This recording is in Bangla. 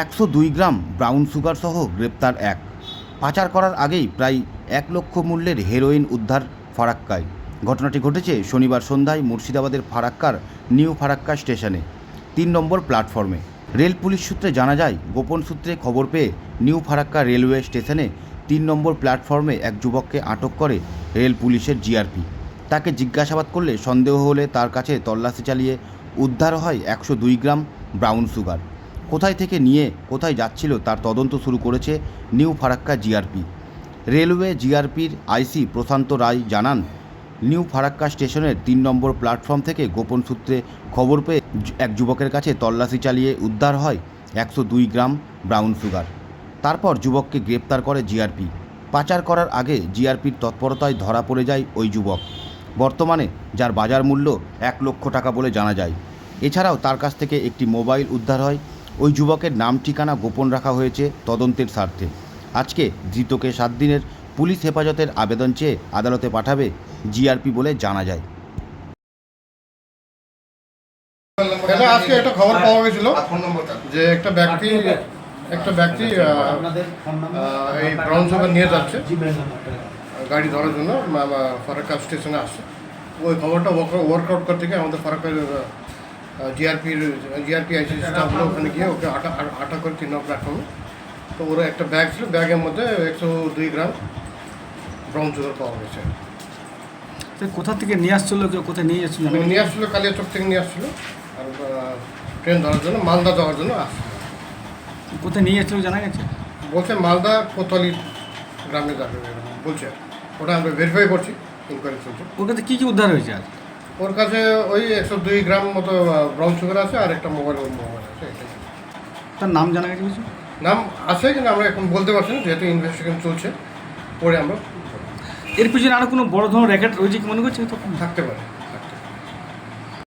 একশো দুই গ্রাম ব্রাউন সুগার সহ গ্রেপ্তার এক। পাচার করার আগেই প্রায় এক লক্ষ মূল্যের হেরোইন উদ্ধার ফারাক্কায়। ঘটনাটি ঘটেছে শনিবার সন্ধ্যায় মুর্শিদাবাদের ফারাক্কার নিউ ফারাক্কা স্টেশনে, তিন নম্বর প্ল্যাটফর্মে। রেল পুলিশ সূত্রে জানা যায়, গোপন সূত্রে খবর পেয়ে নিউ ফারাক্কা রেলওয়ে স্টেশনে তিন নম্বর প্ল্যাটফর্মে এক যুবককে আটক করে রেল পুলিশের জিআরপি। তাকে জিজ্ঞাসাবাদ করলে সন্দেহ হলে তার কাছে তল্লাশি চালিয়ে উদ্ধার হয় একশো দুই গ্রাম ব্রাউন সুগার। কোথায় থেকে নিয়ে কোথায় যাচ্ছিল তার তদন্ত শুরু করেছে নিউ ফারাক্কা জিআরপি। রেলওয়ে জিআরপির আইসি প্রশান্ত রায় জানান, নিউ ফারাক্কা স্টেশনের তিন নম্বর প্ল্যাটফর্ম থেকে গোপন সূত্রে খবর পেয়ে এক যুবকের কাছে তল্লাশি চালিয়ে উদ্ধার হয় একশো দুই গ্রাম ব্রাউন সুগার। তারপর যুবককে গ্রেপ্তার করে জিআরপি। পাচার করার আগে জিআরপির তৎপরতায় ধরা পড়ে যায় ওই যুবক। বর্তমানে যার বাজার মূল্য এক লক্ষ টাকা বলে জানা যায়। এছাড়াও তার কাছ থেকে একটি মোবাইল উদ্ধার হয় ওই যুবকের নাম ঠিকানা গোপন রাখা হয়েছে তদন্তের স্বার্থে। আজকে ধৃতকে সাত দিনের পুলিশ হেফাজতের আবেদন চেয়ে আদালতে পাঠাবে জিআরপি বলে জানা যায়। এটা আজকে একটা খবর পাওয়া গেছিল যে একটা ব্যক্তি একটা ব্যক্তি আহ, এই ব্রাউন সুগার নিয়ে যাচ্ছে। গাড়ি ধরার জন্য ফারাক্কা স্টেশনে আসছে। ওই খবরটা ওয়ার্কআউট করতে গিয়ে আমাদের ফারাক্কার জিআরপির জিআরপি আইসি স্টাফগুলো ওখানে গিয়ে ওকে আটা আটা করে চিহ্ন প্ল্যাটফর্মে তো ওরা একটা ব্যাগ ছিল ব্যাগের মধ্যে একশো দুই গ্রাম ব্রাউন সুগার পাওয়া গেছে। কোথা থেকে নিয়ে আসছিল কেউ কোথায় নিয়ে যাচ্ছিল নিয়ে আসছিল কালিয়াচক থেকে নিয়ে আসছিল। আর ট্রেন ধরার জন্য মালদা যাওয়ার জন্য আসছিল। কোথায় নিয়ে যাচ্ছিল জানা গেছে? বলছে মালদা কোতলি গ্রামে যাবে বলছে। ওটা আমরা ভেরিফাই করছি ইনকোয়ারি চলছে। কাছে কী কী উদ্ধার হয়েছে আজ? ওর কাছে ওই একশো দুই গ্রাম মতো ব্রাউন সুগার আছে আর একটা মোবাইল মোবাইল আছে এটাই। তার নাম জানা গেছে কিছু? নাম আছে কিন্তু আমরা এখন বলতে পারছি না যেহেতু ইনভেস্টিগেশন চলছে পরে আমরা এর পিছনে আরও কোনো বড় ধরনের র্যাকেট রয়েছে কি মনে করছে? তো থাকতে পারি।